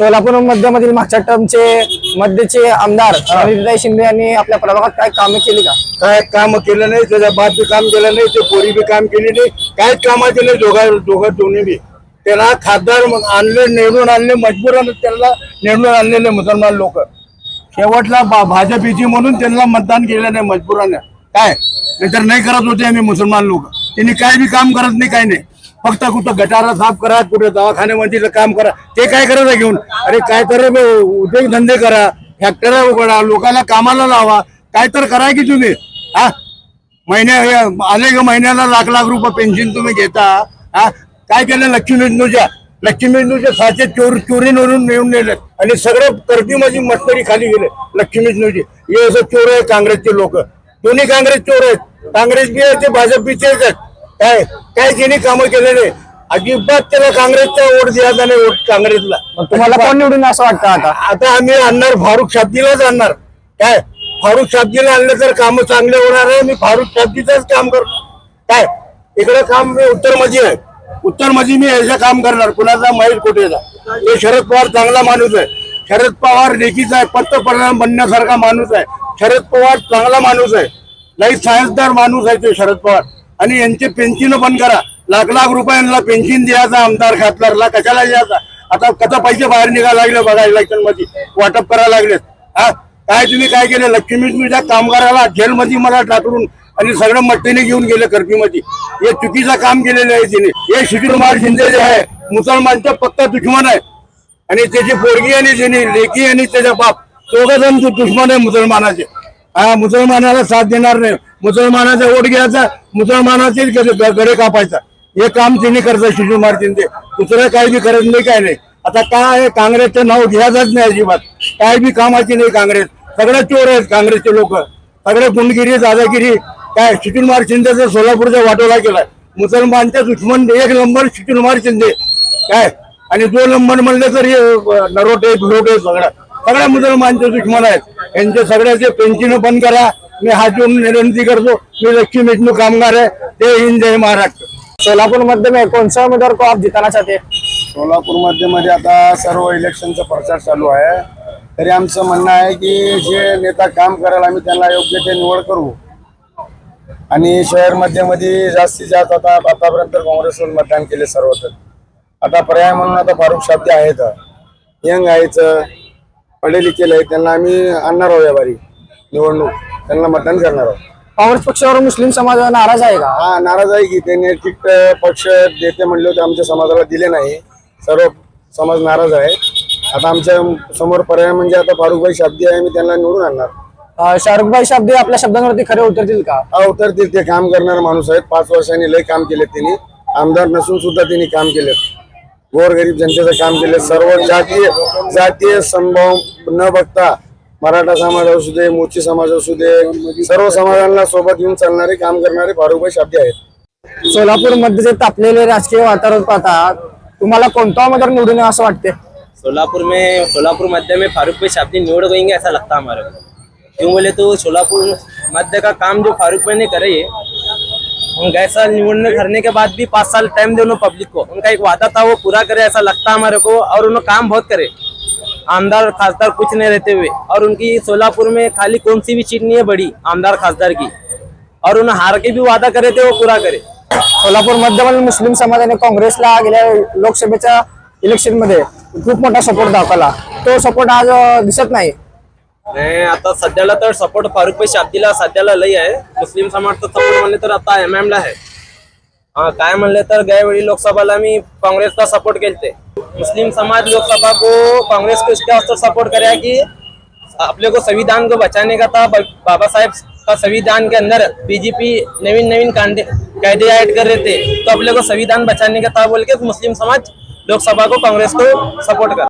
सोलापूर मध्यमधील मागच्या टर्मचे मध्यचे आमदार अनिताई शिंदे यांनी आपल्या प्रभागात काय कामे केली का? काय काम केलं नाही त्याचा बाप बी काम केलं नाही ते पोरी बी काम केली नाही. काहीच कामाचे नाही दोघा दोघं दोन्ही बी? त्याला खासदार आणले निवडून आणले मजबुरानं त्याला निवडून आणलेले मुसलमान लोक. शेवटला भा- भाजपीची म्हणून त्यांना मतदान केलं नाही मजबुरानं. काय? नाहीतर नाही करत होते आम्ही मुसलमान लोक. त्यांनी काय बी काम करत नाही काही नाही. फक्त कुठं गटारा साफ करा कुठं दवाखान्यामध्ये काम करा. ते काय करायचं घेऊन? अरे काय तर उद्योगधंदे करा फॅक्टऱ्या उघडा लोकांना कामाला लावा. काय तर करा की तुम्ही? हा? महिन्या आले का महिन्याला लाख लाख रुपये पेन्शन तुम्ही घेता. हा? काय केलं लक्ष्मी विष्णूच्या लक्ष्मी विष्णूच्या साचे चोर चोरीवरून नेऊन नेले. आणि सगळं कर्दी माझी मस्करी खाली गेले लक्ष्मी विष्णूची हे असं चोर आहे काँग्रेसचे लोक. दोन्ही काँग्रेस चोर आहेत. काँग्रेस बी आहे ते भाजप बी तेच आहेत. काय काय त्यांनी कामं केलेले? अजिबात त्याला काँग्रेसचा वोट द्यायचा नाही वोट काँग्रेसला. मग तुम्हाला कोण निवडून असं वाटतं आता? आता आम्ही आणणार फारुख शाब्दीलाच आणणार. काय फारुख शाब्दीला आणलं तर काम चांगले होणार आहे मी फारुख शाब्दीचंच काम करतो काय इकडे काम मी उत्तरमध्ये आहे. उत्तरमध्ये मी याचं काम करणार कुणाचा महेश कोटेचा हे शरद पवार चांगला माणूस आहे. शरद पवार लेखीचा आहे पंतप्रधान बनण्यासारखा माणूस आहे. शरद पवार चांगला माणूस आहे. नाही सायन्सदार माणूस आहे ते शरद पवार. आणि यांचे पेन्शन बंद करा. लाख लाख रुपयांना पेन्शन द्यायचा आमदार खासदारला कशाला द्यायचा? आता कसा पैसे बाहेर निघायला लागले बघा इलेक्शनमध्ये वाटप करायला लागले. हा? काय तुम्ही काय केलं? लक्ष्मी विष्णूच्या कामगाराला जेलमध्ये मला टाकून आणि सगळं मट्टीने घेऊन गेले कर्फ्यूमध्ये हे चुकीचं काम केलेलं आहे तिने. हे शिवकुमार शिंदे जे आहे मुसलमानचा पक्का दुश्मन आहे. आणि त्याची पोरगी आणि त्याने लेकी आणि त्याचा बाप दोघं जण दुश्मन आहे मुसलमानाचे. हा मुसलमानाला साथ देणार नाही. मुसलमानाचा वोट घ्यायचा मुसलमानाचे गडे कापायचा. हे काम त्यांनी करतात शिवकुमार ते दुसरं काही बी करत नाही काय नाही. आता काय काँग्रेसचं नाव घ्यायचंच नाही अजिबात. काय बी कामाची नाही काँग्रेस. सगळे चोर आहेत काँग्रेसचे लोक. सगळे गुंडगिरी दादागिरी. काय शिवकुमार शिंदेचा सोलापूरचा वाटोला केलाय. मुसलमानचे दुश्मन एक नंबर शिवकुमार शिंदे. काय? आणि दोन नंबर म्हणले तर हे नरोटे भिरोटे सगळ्या सगळ्या मुसलमानचे दुश्मन आहेत. यांचे सगळ्याचे पेन्शन बंद करा. मी हा जोडून विनंती करतो. मी लक्ष्मी विष्णू कामगार आहे. ते हिंद जय महाराष्ट्र. सोलापूरमध्ये में कौन को आप जिताना चाहते? सोलापूरमध्ये मध्ये आता सर्व इलेक्शनचा प्रचार चालू आहे. तरी आमचं म्हणणं आहे की जे नेता काम करायला आम्ही त्यांना योग्य ते निवड करू. आणि शहरमध्ये जास्तीत जास्त आता आतापर्यंत काँग्रेसवर मतदान केले सर्वत्र आता पर्याय म्हणून आता फारुख शाब्दी आहेत. यंग आहेच पढे लिखेले आहेत त्यांना आम्ही आणणार आहोत या बारी. निवडणूक. त्यांना मतदान करणार आहोत. कांग्रेस पक्षावर मुस्लिम समाज नाराज आहे का? हा नाराज आहे की त्यांनी तिकीट पक्ष देते म्हणले होते आमच्या समाजाला दिले नाही. सर्व समाज नाराज आहे. आता आमच्यासमोर पर्याय म्हणजे आता फारुखभाई शाब्दी आहे मी त्यांना निवडून आणणार. अं, शाहरुखभाई शाब्दी आपल्या शब्दांवरती खरे उतरतील का? हा उतरतील ते काम करणारे माणूस आहेत. पाच वर्षांनी लय काम केले त्यांनी. आमदार नसून सुद्धा त्यांनी काम केले. गोरगरीब जनतेचं काम केले. सर्व जातीय जातीय संभव न बघता मराठा समाज असू दे मोची समाज असू दे सर्व समाजांना सोबत घेऊन चालणारे काम करणारे फारुखभाई शाब्दी आहेत. सोलापूरमध्ये जे तापलेले राजकीय वातावरण पाहता तुम्हाला कोणता उमेदवार निवडून असं वाटते सोलापुर में सोलापुर मध्य में फारूक भाई शाब्दी निवड़ गएंगे ऐसा लगता है हमारे को। क्यों बोले तो सोलापुर मध्य का काम जो फारूक भाई ने करे है गए साल निवड़ने करने के बाद भी पाँच साल टाइम दे उन्होंने पब्लिक को। उनका एक वादा था वो पूरा करे ऐसा लगता है हमारे को और उन्होंने काम बहुत करे। आमदार खासदार कुछ नहीं रहते हुए और उनकी सोलापुर में खाली कौन सी भी चीज नहीं है बड़ी आमदार खासदार की। और उन्हें हार के भी वादा करे थे वो पूरा करे। सोलापूर मध्यमधील मुस्लिम समाजाने काँग्रेसला गेल्या लोकसभेच्या इलेक्शनमध्ये खूप मोठा सपोर्ट दाखवला. तो सपोर्ट आज दिसत नाही. नाही आता सध्याला तर सपोर्ट फारुख भाई शाब्दीला सध्याला लई आहे. मुस्लिम समाजचा सपोर्ट म्हणले तर आता एम एम ला आहे. काय म्हणले तर गयवेळी लोकसभाला मी काँग्रेसका सपोर्ट केलते. मुस्लिम समाज लोकसभा को कांग्रेस को इसके वास्ते सपोर्ट करे कि अपने को संविधान को बचाने का था बाबा साहेब का संविधान के अंदर बीजेपी नवीन नवीन कायदे ऐड कर रहे थे तो अपने को संविधान बचाने का था बोल के मुस्लिम समाज लोकसभा को कांग्रेस को सपोर्ट कर।